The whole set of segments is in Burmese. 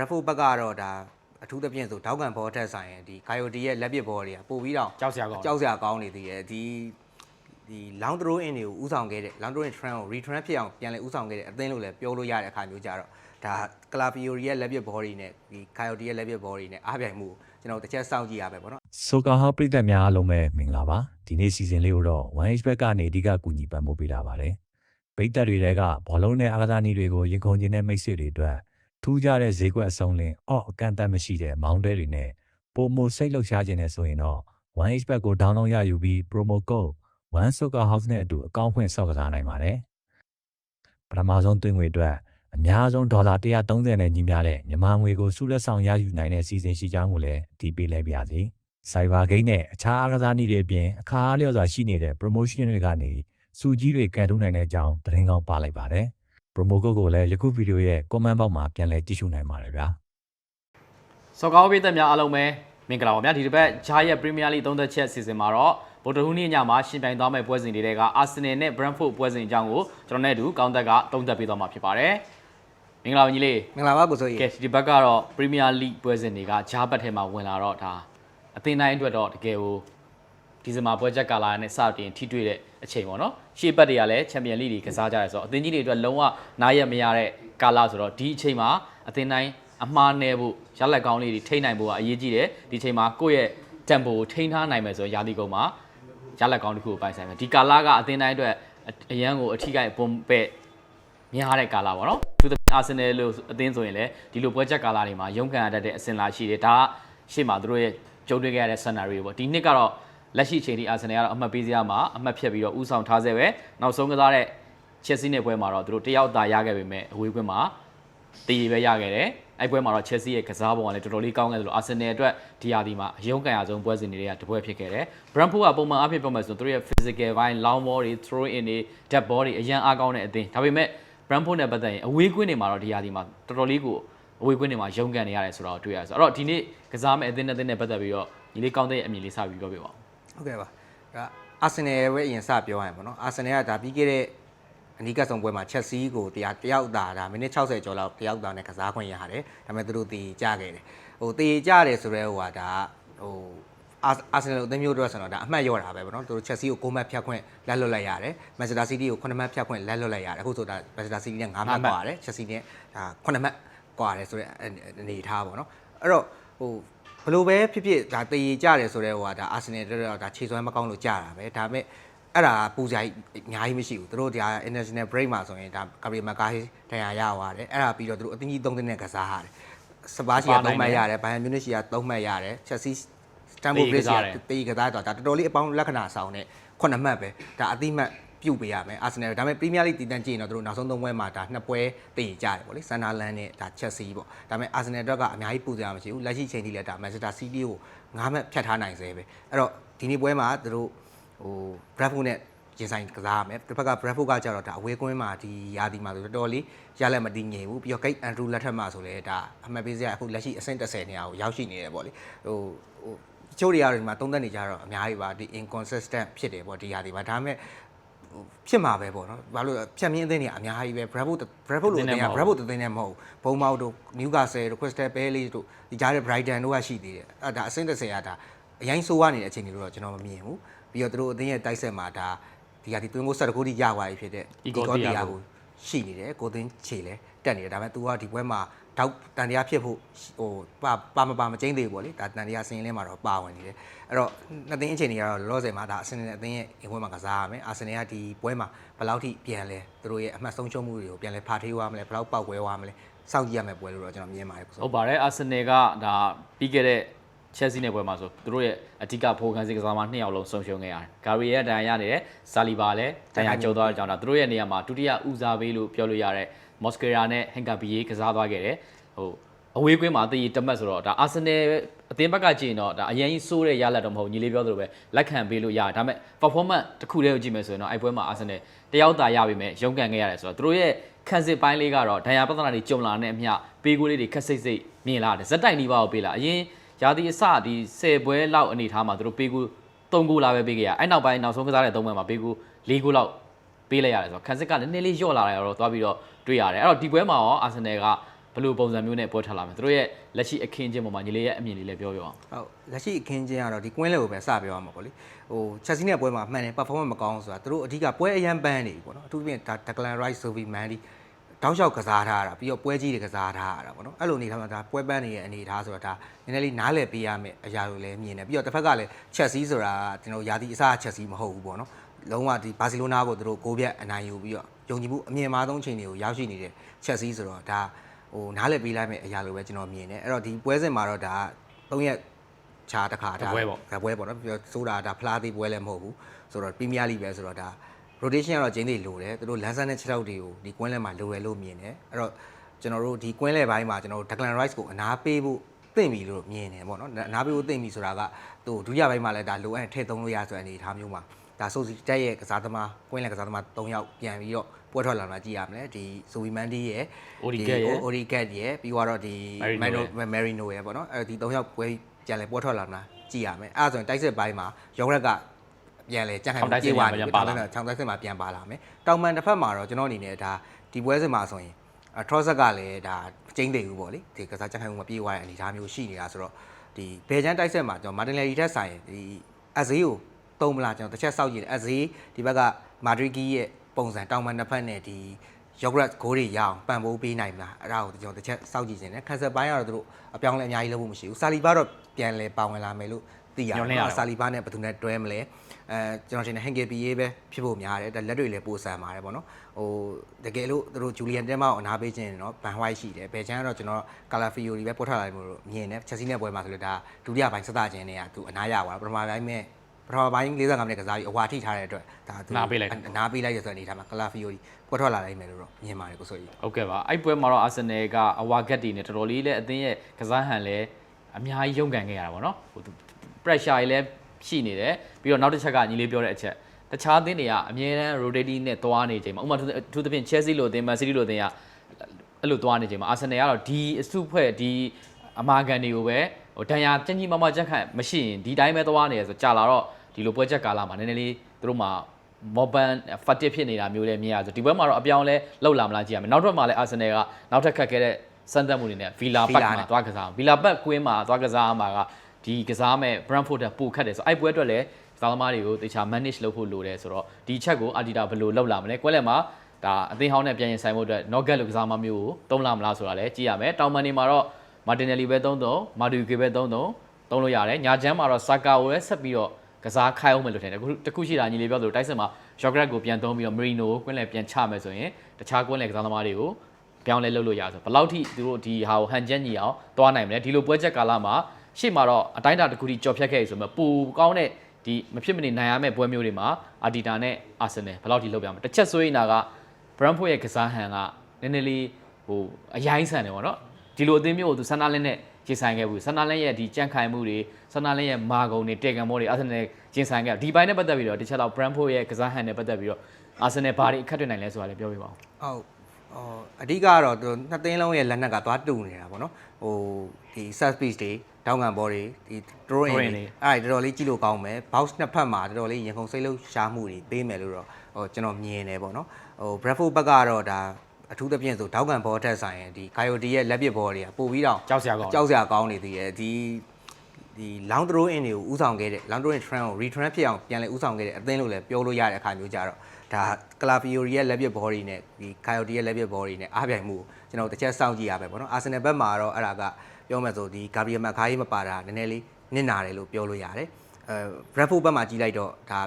Bradford ဘက်ကတော့ဒါအထူးသဖြင့်ဆိုတောက်ကန်ဘောထက်ဆိုင်ရင်ဒီ Coyote ရဲ့လက်ပစ်ဘောတွေကပို့ပြီးတော့ကြောက်စရာကောင်းကြောက်စရာကောင်းနေသေးတယ်ဒီဒီ long throw in တွေကိုဥဆောင်ခဲ့တဲ့ long throw in trend ကို return ဖြစ်အောင်ပြန်လဲဥဆောင်ခဲ့တဲ့အသင်းလို့လည်းပြောလို့ရတဲ့အခါမျိုးကြတော့ဒါ Claviori ရဲ့လက်ပစ်ဘောတွေနဲ့ဒီ Coyote ရဲ့လက်ပစ်ဘောတွေနဲ့အားပြိုင်မှုကိုကျွန်တော်တစ်ချက်စောင့်ကြည့်ရမယ်ပေါ့နော်ဆိုကာဟောပရိသတ်များအားလုံးပဲမင်္ဂလာပါဒီနေ့စီစဉ်လေးကိုတော့ 1H ဘက်ကနေအဓိကကူညီပံ့ပိုးပေးလာပါတယ်ပရိသတ်တွေတဲကဘောလုံးနဲ့အားကစားနည်းတွေကိုရင်ခုန်ခြင်းနဲ့မိတ်ဆွေတွေအတွက် ထူးခြားတဲ့ဈေးကွက်အစုံလင်အော့အကန့်အသတ်မရှိတဲ့မောင်းတဲတွေနဲ့ပုံမစိတ်လှုပ်ရှားခြင်းနဲ့ဆိုရင်တော့ 1H ဘက်ကို download ရယူပြီး promo code 1 Soccer House နဲ့အတူအကောင့်ဖွင့်ဆောက်ကစားနိုင်ပါတယ်ပထမဆုံးသွင်းငွေအတွက်အများဆုံးဒေါ်လာ130နဲ့ညီမျှတဲ့မြန်မာငွေကိုစုလက်ဆောင်ရယူနိုင်တဲ့စီစဉ်ရှိကြောင်းကိုလည်းဒီပေးလိုက်ပါရစေ Cyber Game နဲ့အခြားအားကစားနည်းတွေအပြင်အခါအားလျော်စွာရှိနေတဲ့ promotion တွေကနေစူကြီးတွေကန်ထုတ်နိုင်တဲ့အကြောင်းသတင်းကောင်းပါလိုက်ပါတယ်။ promo code ကိုလည်းယခုဗီဒီယိုရဲ့ comment box မှာပြန်လည်ကြည့်ရှုနိုင်ပါတယ်ဗျာစော်ကောင်းပိသက်များအားလုံးပဲမင်္ဂလာပါဗျာဒီတစ်ပတ်ဂျာရဲ့ပရီးမီးယားလိသုံးသက်ချက်စီစဉ်မှာတော့ဗိုလ်တဟူးနေ့ညမှာရှင်ပြိုင်သွားမယ့်ပွဲစဉ်တွေကအာဆင်နယ်နဲ့ဘရန့်ဖို့ပွဲစဉ်အကြောင်းကိုကျွန်တော်နဲ့အတူကောင်းသက်ကသုံးသက်ပေးသွားမှာဖြစ်ပါတယ်မင်္ဂလာပါညီလေးမင်္ဂလာပါကိုစိုးကြီးကဲဒီဘက်ကတော့ပရီးမီးယားလိပွဲစဉ်တွေကဂျာဘတ်ထဲမှာဝင်လာတော့ဒါအသင်းတိုင်းအတွက်တော့တကယ်ကို ဒီဇင်ဘာပွဲချက်ကာလာနဲ့စတင်ထိတွေ့တဲ့အချိန်ပေါ့နော်ရှေ့ဘက်တွေကလည်းချန်ပီယံလိတွေကစားကြရဲဆိုတော့အသင်းကြီးတွေအတွက်လုံးဝနားရက်မရတဲ့ကာလာဆိုတော့ဒီအချိန်မှာအသင်းတိုင်းအမှားနေဖို့ရလက်ကောင်းလေးတွေထိန်းနိုင်ဖို့ကအရေးကြီးတယ်ဒီအချိန်မှာကိုယ့်ရဲ့ tempo ကိုထိန်းထားနိုင်မယ်ဆိုရင်ရာသီကုန်မှာရလက်ကောင်းတစ်ခုကိုပိုင်ဆိုင်မယ်ဒီကာလာကအသင်းတိုင်းအတွက်အရန်ကိုအထီးကိုက်ပုံပဲ့များတဲ့ကာလာပေါ့နော်သူသဖြင့်အာဆင်နယ်လို့အသင်းဆိုရင်လည်းဒီလိုပွဲချက်ကာလာတွေမှာရုန်းကန်ရတတ်တဲ့အဆင်လာရှိတယ်ဒါကရှေ့မှာသူတို့ရဲ့ကြုံတွေ့ခဲ့ရတဲ့ scenario ပေါ့ဒီနှစ်ကတော့ လက်ရှိအချိန်ထိအာဆင်နယ်ကတော့အမှတ်ပေးစရာမှာအမှတ်ဖြတ်ပြီးတော့ဥဆောင်ထားဆဲပဲနောက်ဆုံးကစားတဲ့ချက်စီနဲ့ပွဲမှာတော့သူတို့တယောက်သာရခဲ့ပေမဲ့အဝေးကွင်းမှာတည်ရပဲရခဲ့တယ်အဲ့ပွဲမှာတော့ Chelsea ရဲ့ကစားပုံကလည်းတော်တော်လေးကောင်းခဲ့တယ်လို့ Arsenal အတွက်ဒီယာဒီမှာအယုံကန်ရဆုံးပွဲစဉ်တွေကတပွဲဖြစ်ခဲ့တယ်။ Brentford ကပုံမှန်အဖြစ်ပြောမယ်ဆိုရင်သူတို့ရဲ့ physical ဘိုင်း long ball တွေ throw in တွေ dead ball တွေအရန်အားကောင်းတဲ့အသင်းဒါပေမဲ့ Brentford နဲ့ပတ်သက်ရင်အဝေးကွင်းတွေမှာတော့ဒီယာဒီမှာတော်တော်လေးကိုအဝေးကွင်းတွေမှာယုံကန်နေရတယ်ဆိုတော့တွေ့ရတယ်ဆိုတော့ဒီနေ့ကစားမဲ့အသင်းနဲ့အသင်းနဲ့ပတ်သက်ပြီးတော့ညီလေးကောင်းတဲ့အမြင်လေးစပြီးပြောပြပါဦး ဟုတ်ကဲ့ပါဒါအာဆင်နယ်ပဲအရင်စပြောရရင်ပေါ့နော်အာဆင်နယ်ကဒါပြီးခဲ့တဲ့အနီးကပ်ဆုံးပွဲမှာချက်စီကိုတရားတယောက်သာဒါမိနစ်60ကျော်လောက်တယောက်သာနဲ့ကစားခွင့်ရတယ်ဒါပေမဲ့သူတို့တည်ကြခဲ့တယ်ဟိုတည်ကြတယ်ဆိုတော့ဟိုကဒါဟိုအာအာဆင်နယ်အသင်းမျိုးတော့ဆိုတော့ဒါအမှတ်ရောတာပဲပေါ့နော်သူတို့ချက်စီကို9မှတ်ဖြတ်ခွင့်လက်လွတ်လိုက်ရတယ်မန်ချက်စတာစီးတီးကို9မှတ်ဖြတ်ခွင့်လက်လွတ်လိုက်ရတယ်အခုဆိုတာမန်ချက်စတာစီးတီးနဲ့9မှတ်ကွာရတယ်ချက်စီနဲ့ဒါ9မှတ်ကွာတယ်ဆိုတော့အနေထားပေါ့နော်အဲ့တော့ဟို ဘလို့ပဲဖြစ်ဖြစ်ဒါတည်ကြတယ်ဆိုတော့ဟိုကဒါအာဆင်နယ်တော့ဒါခြေစွမ်းမကောင်းလို့ကြာတာပဲဒါပေမဲ့အဲ့ဒါပူကြိုက်အများကြီးမရှိဘူးသူတို့ဒါ international break မှာဆိုရင်ဒါကာရီမကာဟီတန်ရာရသွားတယ်အဲ့ဒါပြီးတော့သူတို့အသင်းကြီး၃သင်းနဲ့ကစားရတယ်စပါးရှိက၃မှတ်ရတယ်ဘိုင်ယန်မြူနစ်ရှိက၃မှတ်ရတယ်ချက်စီစတန်ဖိုဘရစ်ရှိကတေးကစားတော့ဒါတော်တော်လေးအပေါင်းလက္ခဏာဆောင်တဲ့ခုနှစ်မှတ်ပဲဒါအတိမတ် ပြုတ်ပေးရမယ်အာဆင်နယ်ဒါပေမဲ့ပရီးမီးယားလိတည်တန်းကြည့်ရင်တော့သူတို့နောက်ဆုံးသုံးပွဲမှာဒါနှစ်ပွဲတည်ကြတယ်ပေါ့လေဆန်နာလန်နဲ့ဒါချက်စီပေါ့ဒါပေမဲ့အာဆင်နယ်အတွက်ကအများကြီးပူစရာမရှိဘူးလက်ရှိချိန်ထိလည်းဒါမန်ချက်စတာစီးတီးကိုငါးမှတ်ဖြတ်ထားနိုင်စေပဲအဲ့တော့ဒီနေ့ပွဲမှာသူတို့ဟို Bradford နဲ့ရင်ဆိုင်ကစားရမယ်တစ်ဖက်က Bradford ကကြတော့ဒါအဝေးကွင်းမှာဒီရာသီမှာဆိုတော်တော်လေးရလက်မတည်ငြိမ်ဘူးပြီးတော့ Gate Andrew လက်ထက်မှာဆိုလည်းဒါအမှတ်ပေးစရာအခုလက်ရှိအဆင့်30နေရာကိုရောက်ရှိနေတယ်ပေါ့လေဟိုဟိုချို့တွေကတော့ဒီမှာသုံးသက်နေကြတော့အများကြီးပါဒီ inconsistent ဖြစ်တယ်ပေါ့ဒီရာသီမှာဒါပေမဲ့ ဖြစ်မှာပဲပေါ့နော်ဘာလို့လဲဖြတ်မြင့်အသင်းတွေအများကြီးပဲ Bravo Bravo လို့အသင်းက Bravo တသင်းနဲ့မဟုတ်ဘူးဘုံမောက်တို့ Newcastle တို့ Crystal Palace တို့ဒီကြားတဲ့ Brighton တို့ကရှိသေးတယ်အဲ့ဒါအဆင့်30ကဒါအရင်ဆိုးရနေတဲ့အချိန်တွေတော့ကျွန်တော်မမြင်ဘူးပြီးတော့သူတို့အသင်းရဲ့တိုက်ဆက်မှာဒါဒီကဒီတွင်းကိုဆက်တကူတီရသွားပြီဖြစ်တဲ့ Igor Igor Thiago Thiago ရှိနေတယ်ကိုသင်းခြေလဲတက်နေတယ်ဒါပေမဲ့ तू ကဒီပွဲမှာတောက်တန်တရားဖြစ်ဖို့ဟိုပါပါမပါမကျင်းသေးဘူးပေါ့လေဒါတန်တရားစင်လင်းမှာတော့ပါဝင်နေတယ်အဲ့တော့နှစ်သင်းအချိန်တွေကတော့လောလောဆယ်မှာဒါအဆင်နဲ့အသင်းရဲ့အင်ပွဲမှာကစားရမယ်အာဆင်နယ်ကဒီပွဲမှာဘယ်လောက်ထိပြန်လဲသူတို့ရဲ့အမှတ်ဆုံးရှုံးမှုတွေကိုပြန်လဲဖာထေးသွားမလဲဘယ်လောက်ပောက်ကွဲသွားမလဲစောင့်ကြည့်ရမယ်ပွဲလို့တော့ကျွန်တော်မြင်ပါတယ်ကိုဟုတ်ပါတယ်အာဆင်နယ်ကဒါပြီးခဲ့တဲ့ Chelsea နဲ့ပွဲမှာဆိုသူတို့ရဲ့အဓိကဖိုကန်စီကစားမနှစ်ယောက်လုံးဆုံးရှုံးခဲ့ရတယ်။ဂါရီရဲ့ဒဏ်ရာရနေတဲ့ဆာလီဘာလည်းဒဏ်ရာကျုံသွားတဲ့အကြောင်းဒါသူတို့ရဲ့နေရာမှာဒုတိယဦးစားပေးလို့ပြောလို့ရတဲ့ မော်စကရာနဲ့ဟန်ကာဘီယေကစားသွားခဲ့တယ်။ဟိုအဝေးကွင်းမှာတည်တမတ်ဆိုတော့ဒါအာဆင်နယ်အသင်းဘက်ကကြည့်ရင်တော့ဒါအရင်ကြီးစိုးတဲ့ရလဒ်တော့မဟုတ်ညီလေးပြောသလိုပဲလက်ခံပေးလို့ရတယ်ဒါပေမဲ့ performance တစ်ခုတည်းကိုကြည့်မယ်ဆိုရင်တော့အဲ့ပွဲမှာအာဆင်နယ်တယောက်သာရပြီမဲ့ရုန်းကန်ခဲ့ရတယ်ဆိုတော့သူတို့ရဲ့ခန်းစစ်ပိုင်းလေးကတော့ဒဏ်ရာပြဿနာတွေကြုံလာတဲ့အမျှပေးကိုလေးတွေခက်စိတ်စိတ်မြင်လာတယ်ဇက်တိုင်ဒီပါကိုပေးလာအရင်ရာသီအစဒီ10ပွဲလောက်အနေထားမှာသူတို့ပေးကို3ဂိုးလာပဲပေးခဲ့ရအဲ့နောက်ပိုင်းနောက်ဆုံးကစားတဲ့3ပွဲမှာပေးကို4ဂိုးလောက် ပေးလိုက်ရတယ်ဆိုတော့ခန်းစစ်ကနည်းနည်းလေးလျော့လာတယ်တော့သွားပြီးတော့တွေ့ရတယ်အဲ့တော့ဒီပွဲမှာရောအာဆင်နယ်ကဘယ်လိုပုံစံမျိုးနဲ့ပွဲထွက်လာမလဲသူတို့ရဲ့လက်ရှိအခင်းချင်းပေါ်မှာညီလေးရဲ့အမြင်လေးလည်းပြောပြအောင်ဟုတ်လက်ရှိအခင်းချင်းကတော့ဒီကွင်းလေကိုပဲစပြောရမှာပေါ့လေဟိုချက်စီနဲ့ပွဲမှာမှန်တယ် performance မကောင်းဆိုတာသူတို့အဓိကပွဲအရန်ပန်းနေပြီပေါ့နော်အထူးသဖြင့်ဒါ Declan Rice Sophie Mandy တောက်လျှောက်ကစားထားတာပြီးတော့ပွဲကြီးတွေကစားထားတာပေါ့နော်အဲ့လိုအနေထားမှာဒါပွဲပန်းနေတဲ့အနေထားဆိုတော့ဒါနည်းနည်းလေးနားလည်ပေးရမယ်အရာလိုလည်းမြင်တယ်ပြီးတော့တစ်ဖက်ကလည်းချက်စီဆိုတာကျွန်တော်ယာတီအစားချက်စီမဟုတ်ဘူးပေါ့နော် လုံးဝဒီဘာစီလိုနာကိုသူတို့ကိုပြတ်အနိုင်ယူပြီးတော့ယုံကြည်မှုအမြင့်မားဆုံးချိန်တွေကိုရောက်ရှိနေတဲ့ချက်စီဆိုတော့ဒါဟိုနားလည်ပေးလိုက်မယ့်အရာလိုပဲကျွန်တော်မြင်တယ်အဲ့တော့ဒီပွဲစဉ်မှာတော့ဒါ၃ရက်ခြားတစ်ခါဒါတစ်ပွဲပေါ့ဒါပွဲပေါ့နော်ပြောဆိုတာဒါဖလားသေးပွဲလည်းမဟုတ်ဘူးဆိုတော့ပရီးမီးယားလိပဲဆိုတော့ဒါ rotation ကတော့ကျင်းတွေလိုတယ်သူတို့လန်ဆန်တဲ့ခြေထောက်တွေကိုဒီကွင်းလဲမှာလိုရလို့မြင်တယ်အဲ့တော့ကျွန်တော်တို့ဒီကွင်းလဲပိုင်းမှာကျွန်တော်တို့ Declan Rice ကိုအနာပေးဖို့သိမ့်ပြီလို့မြင်တယ်ပေါ့နော်အနာပေးဖို့သိမ့်ပြီဆိုတာကသူဒုတိယပိုင်းမှာလည်းဒါလိုအပ်ရင်ထည့်သုံးလို့ရဆိုတဲ့အနေအထားမျိုးမှာ ဒါဆိုစီတက်ရဲ့ကစားသမားကွင်းလဲကစားသမား၃ယောက်ပြန်ပြီးတော့ပွဲထွက်လာမှကြည့်ရမလဲဒီဆိုဗီမန်ဒီရဲ့ Origat ရဲ့အိုရီကက်ရဲ့ပြီးတော့ဒီ Marino ရဲ့မယ်ရီနိုရဲ့ပေါ့နော်အဲဒီ၃ယောက်ပွဲကြံလဲပွဲထွက်လာမှာကြည့်ရမယ်အဲ့ဒါဆိုရင်တိုက်စစ်ပိုင်းမှာယောဂရက်ကပြန်လဲကြက်ခိုင်ထောင်တိုက်စစ်ပြေးသွားမှာပြီပြန်ပါလာထောင်တိုက်စစ်မှာပြန်ပါလာမယ်တောင်မန်တစ်ဖက်မှာတော့ကျွန်တော်အနေနဲ့ဒါဒီပွဲစဉ်မှာဆိုရင်ထရော့ဆက်ကလည်းဒါကျင်းသိဘူးပေါ့လေဒီကစားကြက်ခိုင်မှုမပြေးသွားတဲ့အနေအထားမျိုးရှိနေတာဆိုတော့ဒီဘယ်ချမ်းတိုက်စစ်မှာကျွန်တော်မာတင်လယ်ရီထက်ဆိုင်ဒီအဇေးကို တုံးမလားကျွန်တော်တစ်ချက်စောက်ကြည့်တယ်အဇေးဒီဘက်ကမာဒရစ်ဂီရဲ့ပုံစံတောင်မန်တစ်ဖက်နဲ့ဒီယောဂရက်ဂိုးတွေရအောင်ပံ့ပိုးပေးနိုင်မလားအဲ့ဒါကိုကျွန်တော်တစ်ချက်စောင့်ကြည့်နေတယ်ခန်းဆက်ပိုင်းကတော့သူတို့အပြောင်းလဲအများကြီးလုပ်ဖို့မရှိဘူးဆာလီဘာတော့ပြန်လဲပါဝင်လာမယ်လို့သိရညွှန်တလင်းယ်ရတယ်ဆာလီဘာနဲ့ဘယ်သူနဲ့တွဲမလဲအဲကျွန်တော်ထင်တယ်ဟန်ဂေပီရေးပဲဖြစ်ဖို့များတယ်ဒါလက်တွေလည်းပိုဆန်ပါတယ်ပေါ့နော်ဟိုတကယ်လို့သူတို့ဂျူလီယန်တဲမောက်အနာပေးခြင်းတော့ဘန်ဟိုက်ရှိတယ်ဘယ်ချမ်းကတော့ကျွန်တော်ကာလာဖီယိုဒီပဲပို့ထားလာတယ်လို့မြင်တယ်ချက်စီနဲ့ပွဲမှာဆိုလို့ဒါဒုတိယပိုင်းစသခြင်းတွေကသူအနာရပါပထမပိုင်းမဲ့ ပထမပိုင်း45မိနစ်ကစားပြီးအဝါထိထားတဲ့အတွက်ဒါသူနားပေးလိုက်တာအနာပေးလိုက်ရဆိုတဲ့အနေထားမှာကာလာဖီယိုဒီပွဲထွက်လာနိုင်မယ်လို့တော့မြင်ပါတယ်ကိုဆိုကြီးဟုတ်ကဲ့ပါအဲ့ပွဲမှာတော့အာဆင်နယ်ကအဝါဂတ်တီနဲ့တော်တော်လေးလည်းအသင်းရဲ့ကစားဟန်လည်းအများကြီးရုန်းကန်ခဲ့ရတာပေါ့နော်ဟိုသူ pressure ကြီးလည်းရှိနေတယ်ပြီးတော့နောက်တစ်ချက်ကညီလေးပြောတဲ့အချက်တခြားအသင်းတွေကအမြဲတမ်း rotating နဲ့သွားနေချိန်မှာဥပမာသူသူသဖြင့် Chelsea လို့အသင်း Man City လို့အသင်းကအဲ့လိုသွားနေချိန်မှာအာဆင်နယ်ကတော့ဒီအစုဖွဲ့ဒီအမာကန်တွေကိုပဲဟိုဒဏ်ရာကြင်ကြီးမမကြက်ခန့်မရှိရင်ဒီတိုင်းပဲသွားနေရဆိုကြာလာတော့ ဒီလိုပွဲချက်ကာလမှာနည်းနည်းလေးသူတို့မှာမော်ဘန်ဖတ်တစ်ဖြစ်နေတာမျိုးလည်းမြင်ရဆိုဒီဘက်မှာတော့အပြောင်းလဲလောက်လာမလားကြည့်ရမယ်နောက်တော့မှလည်းအာဆင်နယ်ကနောက်ထပ်ခတ်ခဲ့တဲ့စမ်းသပ်မှုတွေနဲ့ဗီလာပတ်မှာသွားကစားဗီလာပတ်ကွင်းမှာသွားကစားမှာကဒီကစားမဲ့ Brentford တက်ပိုခတ်တယ်ဆိုအဲ့ပွဲအတွက်လည်းကစားသမားတွေကိုတေချာ manage လုပ်ဖို့လိုတယ်ဆိုတော့ဒီချက်ကိုအာတီတာဘယ်လိုလောက်လာမလဲကွဲလက်မှာဒါအသင်းဟောင်းနဲ့ပြန်ရင်ဆိုင်ဖို့အတွက် Nogget လို့ကစားမမျိုးကိုတုံးလာမလားဆိုတာလည်းကြည့်ရမယ်တောင်မန်နေမှာတော့ Martinelli ပဲ3-3 Madueke ပဲ3-3သုံးလို့ရတယ်ညာချမ်းမှာတော့ Saka ကိုလည်းဆက်ပြီးတော့ ကစားခိုင်းအောင်မယ်လို့ထင်တယ်အခုတခုရှိတာညီလေးပြောသလိုတိုက်စစ်မှာ Jogret ကိုပြန်သုံးပြီးတော့ Marino ကိုကွင်းလည်ပြန်ချမယ်ဆိုရင်တခြားကွင်းလည်ကစားသမားတွေကိုပြောင်းလဲလုပ်လို့ရဆိုဘယ်လောက်ထိသူတို့ဒီဟာကိုဟန်ချက်ညီအောင်သွားနိုင်မလဲဒီလိုပွဲချက်ကာလမှာရှေ့မှာတော့အတိုင်းအတာတစ်ခုထိကြော်ဖြတ်ခဲ့ရဆိုမှပူကောင်းတဲ့ဒီမဖြစ်မနေနိုင်ရမယ့်ပွဲမျိုးတွေမှာအာတီတာနဲ့အာဆင်နယ်ဘယ်လောက်ထိလုပ်ပြမလဲတစ်ချက်ဆိုရင်ဒါက Brentford ရဲ့ကစားဟန်ကနည်းနည်းလေးဟိုအရိုင်းဆန်တယ်ပေါ့နော်ဒီလိုအသင်းမျိုးကိုသူဆန္ဒလင်းနဲ့ ကျင်းဆိုင်ခဲ့ဘူးဆန္ဒလင်းရဲ့ဒီကြန့်ခိုင်မှုတွေဆန္ဒလင်းရဲ့မာဂုံတွေတေကန်မောတွေအာဆင်နယ်ကျင်းဆိုင်ခဲ့ဒီပိုင်းနဲ့ပတ်သက်ပြီးတော့တစ်ချက်တော့ Brentford ရဲ့ကစားဟန်နဲ့ပတ်သက်ပြီးတော့အာဆင်နယ်ဘာတွေအခက်တွေ့နိုင်လဲဆိုတာလည်းပြောပြပါဦးဟုတ်အော်အဓိကကတော့သူနှစ်သိန်းလုံးရဲ့လက်နက်ကသွားတူနေတာပေါ့နော်ဟိုဒီ set piece တွေတောင်းကန်ဘောတွေဒီ drawing တွေအဲ့ဒါတော်တော်လေးကြည့်လို့ကောင်းမယ် box နှစ်ဖက်မှာတော်တော်လေးရင်ခုန်စိတ်လှုပ်ရှားမှုတွေပေးမယ်လို့တော့ဟိုကျွန်တော်မြင်တယ်ပေါ့နော်ဟို Bradford ဘက်ကတော့ဒါ အထူးသဖြင့်ဆိုတောင်းကန်ဘောထက်ဆိုင်ရင်ဒီ Coyote ရဲ့လက်ပစ်ဘောတွေကပို့ပြီးတော့ကြောက်စရာကောင်းကြောက်စရာကောင်းနေသေးတယ်ဒီဒီ long throw in တွေကိုဥဆောင်ခဲ့တဲ့ long throw in trend ကို return ဖြစ်အောင်ပြန်လဲဥဆောင်ခဲ့တဲ့အသင်းလို့လည်းပြောလို့ရတဲ့အခါမျိုးကြတော့ဒါကလာဖီယိုရီရဲ့လက်ပစ် body နဲ့ဒီ coyote ရဲ့လက်ပစ် body နဲ့အားပြိုင်မှုကိုကျွန်တော်တစ်ချက်စောင့်ကြည့်ရမယ်ပေါ့နော် Arsenal ဘက်မှာတော့အဲ့ဒါကပြောမယ်ဆိုဒီ Gabriel Maguire မပါတာနည်းနည်းလေးနစ်နာတယ်လို့ပြောလို့ရတယ်အဲ Bradford ဘက်မှာကြီးလိုက်တော့ဒါ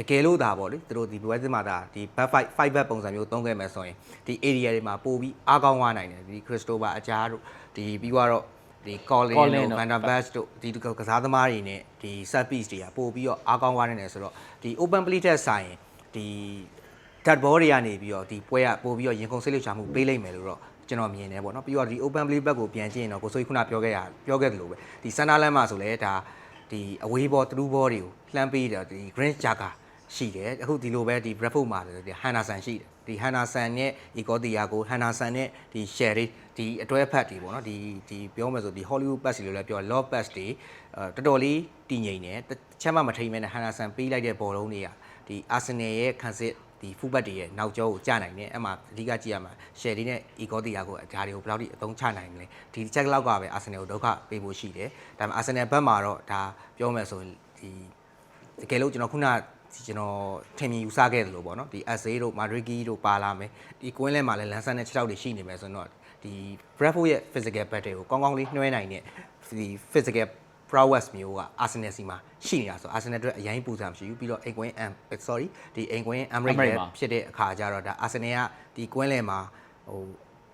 တကယ်လို့ဒါပေါ့လေသူတို့ဒီ web မှာဒါဒီ back 5 5 back ပုံစံမျိုးသုံးခဲ့မယ်ဆိုရင်ဒီ area တွေမှာပို့ပြီးအားကောင်းသွားနိုင်တယ်ဒီ Christopher အကြားတို့ဒီပြီးတော့ဒီ Colin Colin တို့တို့ Van der Beek တို့ဒီကစားသမားတွေနဲ့ဒီ set piece တွေကပို့ပြီးတော့အားကောင်းသွားနိုင်တယ်ဆိုတော့ဒီ open play တက်ဆိုင်ရင်ဒီ dead ball တွေကနေပြီးတော့ဒီပွဲကပို့ပြီးတော့ရင်ခုန်စိတ်လှုပ်ရှားမှုပေးလိုက်မယ်လို့တော့ကျွန်တော်မြင်တယ်ပေါ့နော်ပြီးတော့ဒီ open play back ကိုပြန်ကြည့်ရင်တော့ကိုစိုးကြီးခုနပြောခဲ့ရပြောခဲ့သလိုပဲဒီ center line မှာဆိုလဲဒါဒီအဝေးဘော through ball တွေကိုလှမ်းပေးတယ်ဒီ green jacker ရှိတယ်အခုဒီလိုပဲဒီ Bradford မှာဒီ Henderson ရှိတယ်ဒီ Henderson နဲ့ Igor Thiago Henderson နဲ့ဒီ Sherry ဒီအတွဲဖက်တွေပေါ့နော်ဒီဒီပြောမယ်ဆိုဒီ Hollywood pass တွေလို့လည်းပြော low pass တွေအဲတော်တော်လေးတည်ငြိမ်တယ်တစ်ချက်မှမထိမ့်မဲနဲ့ Henderson ပေးလိုက်တဲ့ဘောလုံးတွေကဒီ Arsenal ရဲ့ခံစစ်ဒီ fullback တွေရဲ့နောက်ကျောကိုကြာနိုင်တယ်အဲ့မှာအဓိကကြည့်ရမှာ share လေးနဲ့ egotia ကိုဒါတွေကိုဘယ်လောက်ထိအသုံးချနိုင်မလဲဒီချက်လောက်ကပဲ Arsenal ကိုဒုက္ခပေးဖို့ရှိတယ်ဒါပေမဲ့ Arsenal ဘက်မှာတော့ဒါပြောမယ်ဆိုရင်ဒီတကယ်လို့ကျွန်တော်ခုနဒီ ကျွန်တော်ထင်မြင်ယူဆခဲ့တယ်လို့ပေါ့နော်ဒီ SA တို့ Madrigi တို့ပါလာမယ်ဒီကွင်းလဲမှာလည်းလန်ဆန်နဲ့6ချောက်တွေရှိနေမယ်ဆိုတော့ဒီ Bradford ရဲ့ physical battle ကိုကောင်းကောင်းလေးနှွှဲနိုင်တဲ့ဒီ physical prowess မျိုးက Arsenal စီမှာရှိနေတာဆို Arsenal အတွက်အရင်ပူစံမရှိဘူးပြီးတော့ Aguin am sorry ဒီ Aguin Amric လည်းဖြစ်တဲ့အခါကျတော့ဒါ Arsenal ကဒီကွင်းလဲမှာဟို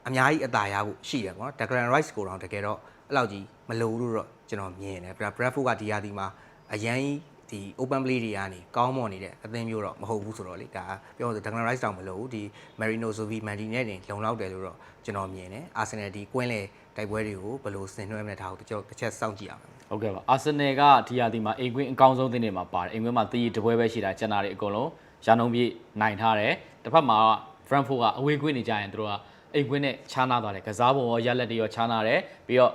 အများကြီးအသာရဖို့ရှိတယ်ပေါ့နော် Declan Rice ကိုတော့တကယ်တော့အဲ့လောက်ကြီးမလိုဘူးလို့တော့ကျွန်တော်မြင်တယ် Bradford ကဒီရာဒီမှာအရင် ဒီ open play တွေကနေကောင်းမွန်နေတဲ့အသင်းမျိုးတော့မဟုတ်ဘူးဆိုတော့လေဒါပြောလို့ Declan Rice တောင်မလို့ဒီ Marino Zovi Mandy နဲ့တင်လုံလောက်တယ်လို့တော့ကျွန်တော်မြင်တယ် Arsenal ဒီကွင်းလေတိုက်ပွဲတွေကိုဘယ်လိုဆင်နွှဲမလဲဒါကိုကျွန်တော်တစ်ချက်စောင့်ကြည့်ရမယ်ဟုတ်ကဲ့ပါအာဆင်နယ်ကဒီရာသီမှာအိမ်ကွင်းအကောင်းဆုံးသင်းတွေမှာပါတယ်အိမ်ကွင်းမှာတီးတပွဲပဲရှိတာကျန်တာတွေအကုန်လုံးရာနှုန်းပြည့်နိုင်ထားတယ်တစ်ဖက်မှာဖရန်ဖို့ကအဝေးကွင်းနေကြရင်တို့ကအိမ်ကွင်းနဲ့ခြားနာသွားတယ်ကစားပုံရောရက်လက်တွေရောခြားနာတယ်ပြီးတော့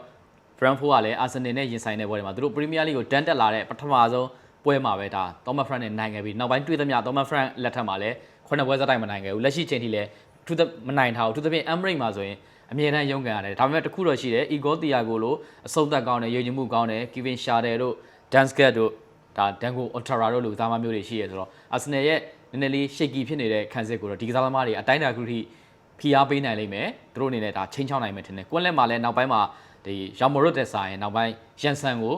ဖရန်ဖို့ကလည်းအာဆင်နယ်နဲ့ရင်ဆိုင်တဲ့ပွဲတွေမှာတို့ပရီးမီးယားလိကိုတန်းတက်လာတဲ့ပထမဆုံး ပွဲမှာပဲဒါသောမတ်ဖရန်နဲ့နိုင်ခဲ့ပြီးနောက်ပိုင်းတွေ့သမျှသောမတ်ဖရန်လက်ထက်မှာလည်းခုနှစ်ပွဲစတိုက်မနိုင်ခဲ့ဘူးလက်ရှိချိန်ထိလည်းသူမနိုင်ထားဘူးသူသဖြင့်အမ်ဘရိတ်မှာဆိုရင်အမြဲတမ်းရုန်းကန်ရတယ်ဒါပေမဲ့တစ်ခုတော့ရှိတယ်အီဂိုတီယာကိုလိုအဆုံးသက်ကောင်းတယ်ယုံကြည်မှုကောင်းတယ်ကီဗင်ရှာတယ်တို့ဒန်စကတ်တို့ဒါဒန်ကိုအော်တာရာတို့လူသားမမျိုးတွေရှိရဆိုတော့အာဆင်နယ်ရဲ့နည်းနည်းလေးရှေ့ကီဖြစ်နေတဲ့ခံစစ်ကိုတော့ဒီကစားသမားတွေအတိုင်းအတာခုထိဖိအားပေးနိုင်လိမ့်မယ်သူတို့အနေနဲ့ဒါချင်းချောင်းနိုင်မယ်ထင်တယ်ကွန်းလက်မှာလည်းနောက်ပိုင်းမှာဒီရောင်မိုရွတ်တက်ဆိုင်နောက်ပိုင်းရန်ဆန်ကို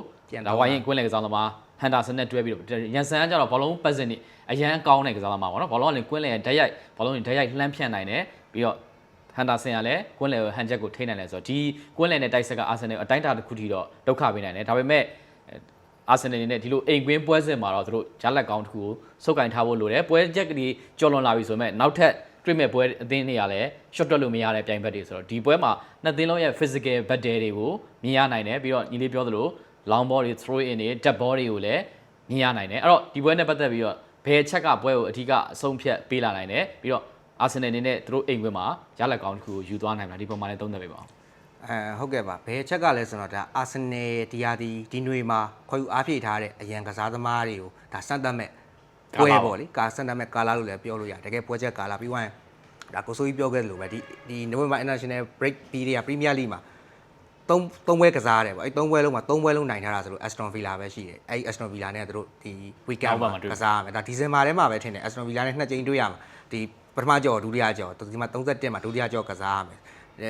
ဒါဝိုင်းရင်ကွန်းလက်ကစားသမား ဟန်တာဆန်နဲ့တွဲပြီးတော့ရန်ဆန်ကကြတော့ဘောလုံးပတ်စင်နေအရန်ကောင်းတဲ့ကစားသမားပေါ့နော်ဘောလုံးကလည်းကွန်းလက်ရဲ့ဓာတ်ရိုက်ဘောလုံးတွေဓာတ်ရိုက်လှမ်းဖြန့်နိုင်တယ်ပြီးတော့ဟန်တာဆင်ကလည်းကွင်းလယ်ဟန်ချက်ကိုထိနိုင်တယ်ဆိုတော့ဒီကွင်းလယ်နဲ့တိုက်ဆက်ကအာဆင်နယ်အတိုင်းအတာတစ်ခုထိတော့ဒုက္ခပေးနိုင်တယ်ဒါပေမဲ့အာဆင်နယ်အနေနဲ့ဒီလိုအိမ်ကွင်းပွဲစဉ်မှာတော့သူတို့ဂျာလက်ကောင်းတစ်ခုကိုစုပ်ကင်ထားဖို့လိုတယ်ပွဲချက်ကလေးကြော်လွန်လာပြီဆိုမဲ့နောက်ထပ်တွေ့မဲ့ပွဲအသင်းတွေကလည်း short တွက်လို့မရတဲ့ပြိုင်ဘက်တွေဆိုတော့ဒီပွဲမှာနှစ်သင်းလုံးရဲ့ physical battle တွေကိုမြင်ရနိုင်တယ်ပြီးတော့ညီလေးပြောသလို long ball တွေ throw in တွေ dead ball တွေကိုလည်းမြင်ရနိုင်တယ်အဲ့တော့ဒီပွဲနဲ့ပတ်သက်ပြီးတော့ဘယ်ချက်ကပွဲကိုအဓိကအဆုံးဖြတ်ပေးလာနိုင်တယ်ပြီးတော့အာဆင်နယ်အနေနဲ့သူတို့အိမ်ခွင်းမှာရလက်ကောင်းတစ်ခုကိုယူသွားနိုင်မှာဒီပုံမှာလည်းသုံးသပ်ပေးပါဦးအဲဟုတ်ကဲ့ပါဘယ်ချက်ကလဲဆိုတော့ဒါအာဆင်နယ်ဒီယာဒီဒီຫນွေမှာခေါ်ယူအားဖြည့်ထားတဲ့အရန်ကစားသမားတွေကိုဒါစမ်းသပ်မဲ့ပွဲပေါ့လေကာစမ်းသပ်မဲ့ကာလာလို့လည်းပြောလို့ရတယ်တကယ်ပွဲချက်ကာလာပြီးသွားရင်ဒါကိုဆိုကြီးပြောခဲ့တယ်လို့ပဲဒီဒီနိုဝင်ဘာ International Break Period Premier League မှာ သုံးသုံးပွဲကစားရတယ်ပေါ့အဲ့သုံးပွဲလုံးမှာသုံးပွဲလုံးနိုင်ထားတာဆိုလို့ Aston Villa ပဲရှိတယ်အဲ့ Aston Villa နဲ့သူတို့ဒီ weekend မှာကစားရမယ်ဒါဒီဇင်ဘာထဲမှာပဲထင်တယ် Aston Villa နဲ့နှစ်ကြိမ်တွေ့ရမှာဒီပထမကြော်ဒုတိယကြော်ဒီမှာ31မှာဒုတိယကြော်ကစားရမယ်အဲ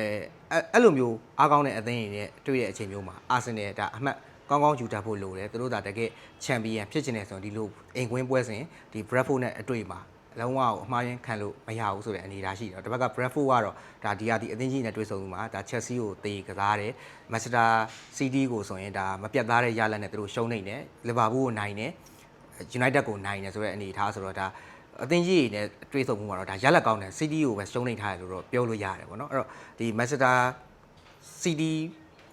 အဲ့လိုမျိုးအားကောင်းတဲ့အသင်းတွေနဲ့တွေ့တဲ့အချိန်မျိုးမှာအာဆင်နယ်ဒါအမှတ်ကောင်းကောင်းယူတတ်ဖို့လိုတယ်သူတို့ဒါတကယ်ချန်ပီယံဖြစ်ချင်တယ်ဆိုရင်ဒီလိုအိမ်ကွင်းပွဲစဉ်ဒီ Bradford နဲ့အတွေ့မှာ လုံးဝအမှားရင်ခံလို့မရဘူးဆိုတဲ့အနေအထားရှိတယ်။တစ်ဘက်က Bradford ကတော့ဒါဒီဟာဒီအသင်းကြီးနဲ့တွေ့ဆုံမှုမှာဒါ Chelsea ကိုတေကစားတယ်။ Manchester City ကိုဆိုရင်ဒါမပြတ်သားတဲ့ရလဒ်နဲ့သူတို့ရှုံးနေတယ်။ Liverpool ကိုနိုင်တယ်။ United ကိုနိုင်တယ်ဆိုတဲ့အနေအထားဆိုတော့ဒါအသင်းကြီးတွေနဲ့တွေ့ဆုံမှုမှာတော့ဒါရလက်ကောင်းတယ် City ကိုပဲရှုံးနေထားတယ်လို့တော့ပြောလို့ရတယ်ပေါ့နော်အဲ့တော့ဒီ Manchester City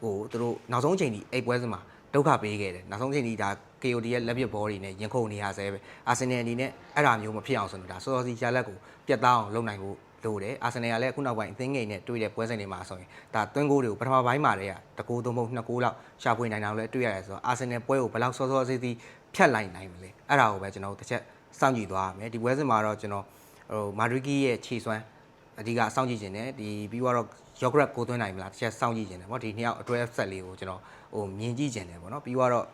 ကိုသူတို့နောက်ဆုံးအချိန်ကြီးအိတ်ပွဲစဉ်မှာဒုက္ခပေးခဲ့တယ်နောက်ဆုံးအချိန်ကြီးဒါ KOD ရဲ့လက်ပစ်ဘောတွေနဲ့ရင်ခုန်နေရဆဲပဲအာဆင်နယ်အနေနဲ့အဲ့ဒါမျိုးမဖြစ်အောင်ဆိုတော့ဒါစောစောစီရလက်ကိုပြတ်သားအောင်လုပ်နိုင်ဖို့လိုတယ်အာဆင်နယ်ကလည်းအခုနောက်ပိုင်းအသင်းငယ်နဲ့တွေ့တဲ့ပွဲစဉ်တွေမှာဆိုရင်ဒါသွင်းဂိုးတွေကိုပထမပိုင်းမှာတည်းကတကူသုံးပုံနှစ်ကူလောက်ရှာဖွေနိုင်တာလည်းတွေ့ရတယ်ဆိုတော့အာဆင်နယ်ပွဲကိုဘယ်လောက်စောစောစီစီဖြတ်လိုက်နိုင်မလဲအဲ့ဒါကိုပဲကျွန်တော်တို့တစ်ချက်စောင့်ကြည့်သွားရမယ်ဒီပွဲစဉ်မှာတော့ကျွန်တော်ဟိုမာဒရစ်ဂီရဲ့ခြေစွမ်းအဓိကစောင့်ကြည့်ခြင်းနဲ့ဒီပြီးတော့ယောဂရက်ကိုသွင်းနိုင်မလားတစ်ချက်စောင့်ကြည့်ခြင်းတယ်ဗောဒီနှစ်ယောက်အတွဲဆက်လေးကိုကျွန်တော်ဟိုမြင်ကြည့်ခြင်းတယ်ဗောနော်ပြီးတော့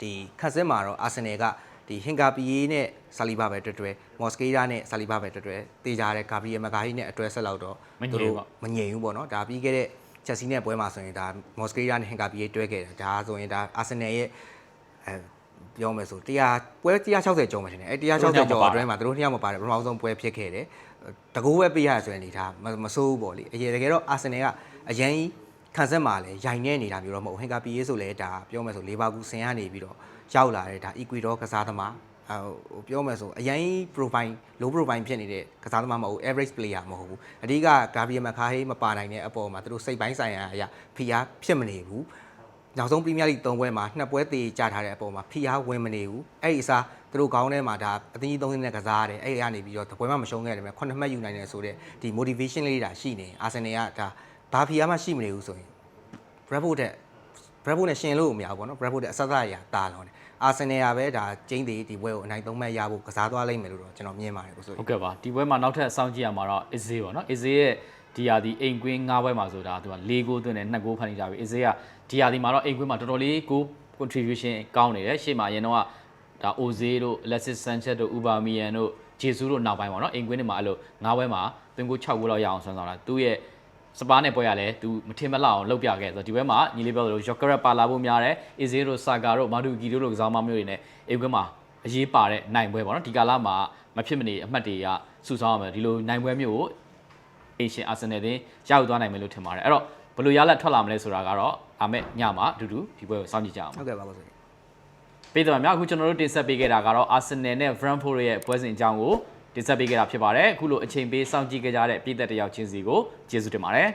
ဒီခတ်စစ်မှာတော့အာဆင်နယ်ကဒီဟင်ကာပီယေနဲ့ဆာလီဘာပဲတွေ့တွေ့မော်စကေးဒါနဲ့ဆာလီဘာပဲတွေ့တွေ့တေးကြတဲ့ဂါဘရီယယ်မဂါဟီနဲ့အတွဲဆက်လောက်တော့မငြိမ်ဘူးပေါ့နော်ဒါပြီးခဲ့တဲ့ချက်စီနဲ့ပွဲမှာဆိုရင်ဒါမော်စကေးဒါနဲ့ဟင်ကာပီယေတွဲခဲ့တယ်ဒါဆိုရင်ဒါအာဆင်နယ်ရဲ့အဲပြောမယ်ဆို100ပွဲ160ကျော်မှထင်တယ်အဲ160ကျော်အတွင်းမှာသူတို့နှစ်ယောက်မပါတယ်ပထမဆုံးပွဲဖြစ်ခဲ့တယ်တကူပဲပေးရဆိုရင်အနေထားမစိုးဘူးပေါ့လေအရင်တကယ်တော့အာဆင်နယ်ကအရင် ခံဆက်မှာလဲရိုင်နေနေတာမျိုးတော့မဟုတ်ဟင်ကာပီယေဆိုလဲဒါပြောမယ်ဆိုလေးပါကူဆင်ရနေပြီးတော့ရောက်လာတဲ့ဒါ Ecuador ကစားသမားဟိုပြောမယ်ဆိုအရင် profile low profile ဖြစ်နေတဲ့ကစားသမားမဟုတ်ဘူး average player မဟုတ်ဘူးအဓိကဂါဘီယယ်မခါဟေးမပါနိုင်တဲ့အပေါ်မှာသူတို့စိတ်ပိုင်းဆိုင်ရာအရာဖိအားဖြစ်မနေဘူးနောက်ဆုံးပရီးမီးယားလိ3ပွဲမှာနှစ်ပွဲတေကြထားတဲ့အပေါ်မှာဖိအားဝင်မနေဘူးအဲ့ဒီအစားသူတို့ခေါင်းထဲမှာဒါအသင်းကြီးသုံးသင်းနဲ့ကစားရတယ်အဲ့ဒီကနေပြီးတော့တပွဲမှမရှုံးခဲ့တယ်မြဲ9မှတ်ယူနိုင်တယ်ဆိုတော့ဒီ motivation လေးတာရှိနေအာဆင်နယ်ကဒါ ဘာဖိအားမှရှိမနေဘူးဆိုရင် Bravo တဲ့ Bravo နဲ့ရှင်လို့မရဘူးပေါ့နော် Bravo တဲ့အဆက်အရတာလောင်းတယ်အာဆင်နယ်ကပဲဒါကျင်းသေးဒီပွဲကိုအနိုင်သုံးမဲ့ရဖို့ကစားသွားလိမ့်မယ်လို့တော့ကျွန်တော်မြင်ပါတယ်ကိုဆိုဟုတ်ကဲ့ပါဒီပွဲမှာနောက်ထပ်စောင့်ကြည့်ရမှာတော့ Izzy ပေါ့နော် Izzy ရဲ့ဒီယာဒီအိမ်ကွင်း၅ပွဲမှာဆိုတာသူက၄ဂိုးသွင်းတယ်2ဂိုးဖန်နေကြပြီ Izzy ကဒီယာဒီမှာတော့အိမ်ကွင်းမှာတော်တော်လေးဂိုး contribution ကောင်းနေတယ်ရှေ့မှာအရင်တော့ဒါ Oze တို့ Alexis Sanchez တို့ Aubameyang တို့ Jesus တို့နောက်ပိုင်းပေါ့နော်အိမ်ကွင်းတွေမှာအဲ့လို၅ပွဲမှာသွင်းဂိုး6ဂိုးလောက်ရအောင်ဆွမ်းဆောင်တာသူ့ရဲ့ စပါးနဲ့ပွဲရလဲသူမထင်မလောက်အောင်လုပ်ပြခဲ့ဆိုတော့ဒီဘက်မှာညီလေးပြောသလို Jokerat ပါလာဖို့များတယ် Izzy တို့ Saka တို့ Madugi တို့လိုကစားမမျိုးတွေနဲ့အိမ်ကွင်းမှာအရေးပါတဲ့နိုင်ပွဲပေါ့နော်ဒီကာလမှာမဖြစ်မနေအမှတ်တွေကစုဆောင်းရမယ်ဒီလိုနိုင်ပွဲမျိုးကိုအရှင်အာဆင်နယ်တင်ရောက်သွားနိုင်မယ်လို့ထင်ပါတယ်အဲ့တော့ဘယ်လိုရလဒ်ထွက်လာမလဲဆိုတာကတော့အာမက်ညမှာအတူတူဒီပွဲကိုစောင့်ကြည့်ကြအောင်ဟုတ်ကဲ့ပါကိုဆိုပေးတော်များအခုကျွန်တော်တို့တင်ဆက်ပေးခဲ့တာကတော့ Arsenal နဲ့ Brentford ရဲ့ပွဲစဉ်အကြောင်းကို တင်ဆက်ပေးခဲ့တာဖြစ်ပါတယ်အခုလိုအချိန်ပေးစောင့်ကြည့်ကြတဲ့ပြည်သက်တယောက်ချင်းစီကိုကျေးဇူးတင်ပါတယ်